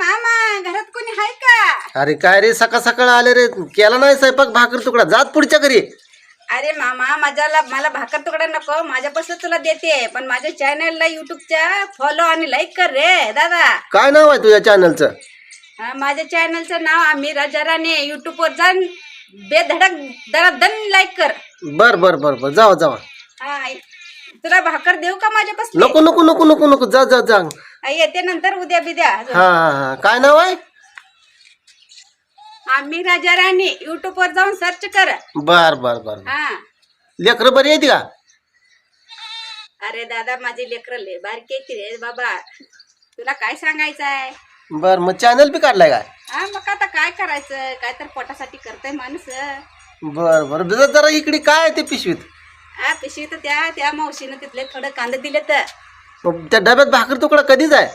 मामा घरात कोणी आहे का? अरे काय रे सकाळ सकाळ आले रे. केला नाही स्वयंपाक भाकर तुकडा. जात पुढच्या घरी. अरे मामा माझ्याला मला भाकर तुकडा नको. माझ्यापासून तुला देते. पण माझ्या चॅनलला युट्यूबच्या फॉलो आणि लाईक कर रे दादा. काय नाव आहे तुझ्या चॅनलचं हा, माझ्या चॅनलचं नाव आम्ही राजा राणे युट्यूब वर जाऊन बेधडक दरा दन लाईक कर. बर बर बर बर. जावा जावा. हा तुला भाकर देऊ का माझ्यापासून? नको नको नको नको नको. जा जा जा. येते नंतर उद्या बिद्या. हा हा हा. काय नाव आहे? आम्ही राजा राणी. युट्यूब वर जाऊन सर्च कर. बर बर बर. हा. लेकरं बरी आहेत का? अरे दादा माझे लेकर लय बारके आहेत रे बाबा. तुला काय सांगायचं आहे बर मग चॅनल बी काढलाय काय? हा मग आता काय करायचं? काय तर पोटासाठी करतय माणूस. बर बर. जरा जरा इकडे काय आहे ते पिशवीत? हा पिशवी तर त्या त्या मावशीनं तिथले थोडं कांदा दिले तर मग त्या डब्यात भाकर तुकडा कधीच आहे?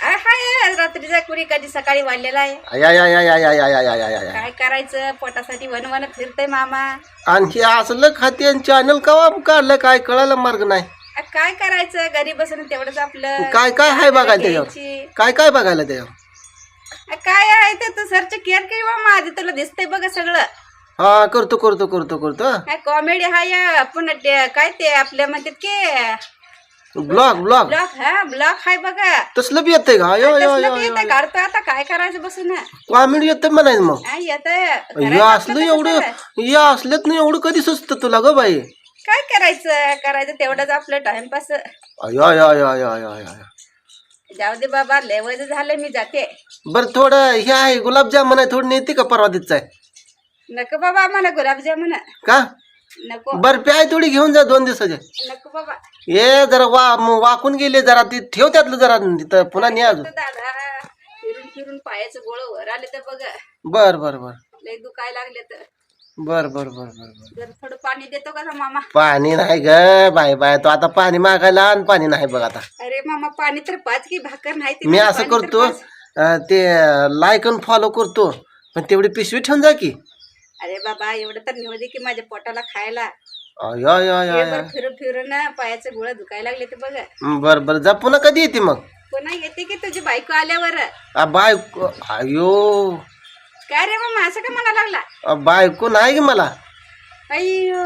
हाय रात्रीचा कुणी कधी सकाळी वाढलेला आहे. आय, आय, आय, आय, आय, आय, आय, आय, आय, आय, आय. काय करायचं? पोटासाठी वन वन फिरतय मामा. आणखी असलं खाते चॅनल कवा काढलं काय कळायला मार्ग नाही. आ, काय करायचं? घरी बसून तेवढंच आपलं काय काय आहे बघायला त्याच्यावर? घ्यायची. काय काय बघायला त्याच्यावर? आ, काय आहे ते तू सर्च केअर की मामा आधी तुला दिसतंय बघ सगळं. हा करतो करतो करतो करतो काय कॉमेडी हाय पुन्हा ते- काय ते आपल्या म्हणतात की ब्लॉग ब्लॉग ब्लॉक हा ब्लॉक हाय बघा. तसलं बी येतंय का? बी येतंय, काढतो आता काय करायचं बसून? कॉमेडी येतं म्हणायचं मग. येत असलं एवढं हे असल्यात नाही एवढं कधी सुचतं तुला ग बाई? काय करायचं? करायचं तेवढंच आपलं टाइमपास. जाऊ दे बाबा लेवल झालं मी जाते. बरं थोडं हे आहे गुलाबजामुन आहे थोडं नेते का परवा दिवचं आहे नको बाबा आम्हाला गुलाबजामुन. का? नको. बर्फी आहे थोडी घेऊन जा दोन दिवसाचे. नको बाबा. ये जरा वा म- वाकून गेले जरा ती ठेव त्यातलं जरा तिथं पुन्हा न्या अजून. तो दादा फिरून फिरून पायाचं गोळ वर आले तर बघ. बर बर बर. लय दुखाय लागले तर. बर बर बर बर बर. जर थोडं पाणी देतो का मामा? पाणी नाही ग बाय बाय तो आता पाणी मागायला आणि पाणी नाही बघ आता. अरे मामा पाणी तर पाच की भाकर नाही ते मी असं पाणी तर करतो पाच. अं, ते लाईक आणि फॉलो करतो पण तेवढी पिशवी ठेवून जा की. अरे बाबा एवढं तर दे की माझ्या पोटाला खायला. फिरून फिरून ना पायाचं गोळ दुखायला लागले तर बघ. बर बर. जा पुन्हा कधी येते मग? पुन्हा येते की तुझी बायको आल्यावर? आ, बायको अयो. काय रे मामा असं का म्हणा लागला? आ, बायको नाही की मला. अय्यो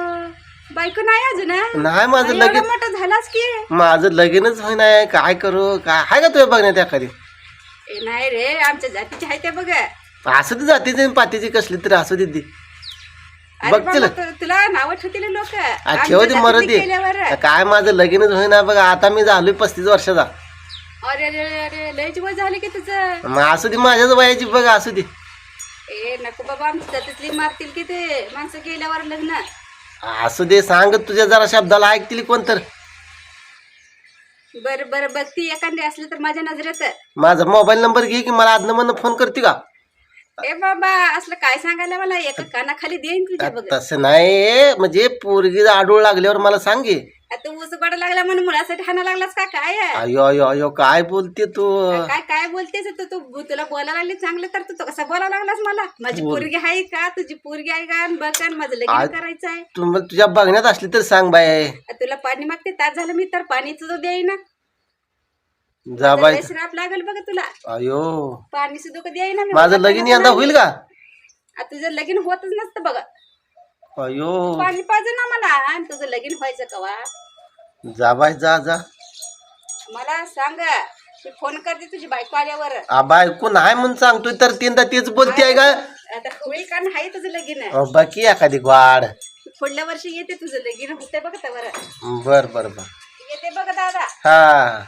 बायको नाही अजून हा? नाही माझं एवढं लगेच मोठं झालाच की? माझं लगीनच होई नाही काय करू? काय आहे का तुझ्या बघण्यात एखादी? ए नाही रे आमच्या जातीची आहे ते बघ. असं ती जातीची आणि पातीची कसली तरी असू दे ती. अरे बघ बाबा, तिला. तु- तुला नाव ठेवतील लोक. आ, ठेव दे मरत काय माझं लगीनच होईना बघ आता मी झालोय पस्तीस वर्षाचा. अरे अरे अरे लयच वय झाले की तुझं. मग असू दे माझ्याच वयाची बघ असू दे. ए नको बाबा आमच्या जातीतली मारतील की ते. माणसं गेल्यावर लग्न. असू दे सांग तुझ्या जरा शब्दाला ऐकतील कोण तर. बर बर बघती एखादी असली तर माझ्या नजरेत. माझा मोबाईल नंबर घे की मला आदनं म्हणून फोन करते का? ए बाबा असलं काय सांगायला मला? एका कानाखाली देईन तुझ्या बघ. तसं नाही म्हणजे पोरगी आडूळ लागल्यावर मला सांग की. आता ऊस गोडा लागला म्हणून मुलासाठी हाना लागलास का? काय अयो अयो अयो काय बोलते तू? काय काय बोलतेस तू? तू तुला बोलायला लागली चांगलं तर तू कसं बोलायला लागलास मला? माझी पोरगी आहे का? तुझी पोरगी आहे का? आणि बघ आणि माझं लगीन करायचं आहे तू मला तुझ्या बघण्यात असली तर सांग बाय तुला पाणी मागते तास झालं मी तर पाणी तुझं देई ना जा बाय श्राप लागेल बघ तुला. अयो. पाणी सुद्धा कधी आहे ना माझं लगीन यंदा होईल का? तुझं लगीन होतच नसतं बघ. अयो. पाणी पाहिजे ना मला. आणि तुझं लगीन व्हायचं कवा? जा बाय जा जा. मला सांग मी फोन करते तुझी बायको आल्यावर. बायको नाही म्हणून सांगतोय तर तीनदा तेच बोलते आहे का? आता होईल का नाही तुझं लगीन? बाकी एखादी ग्वाड पुढल्या वर्षी येते तुझं लगीन होते बघ बर बर बर. येते बघ दादा. हा.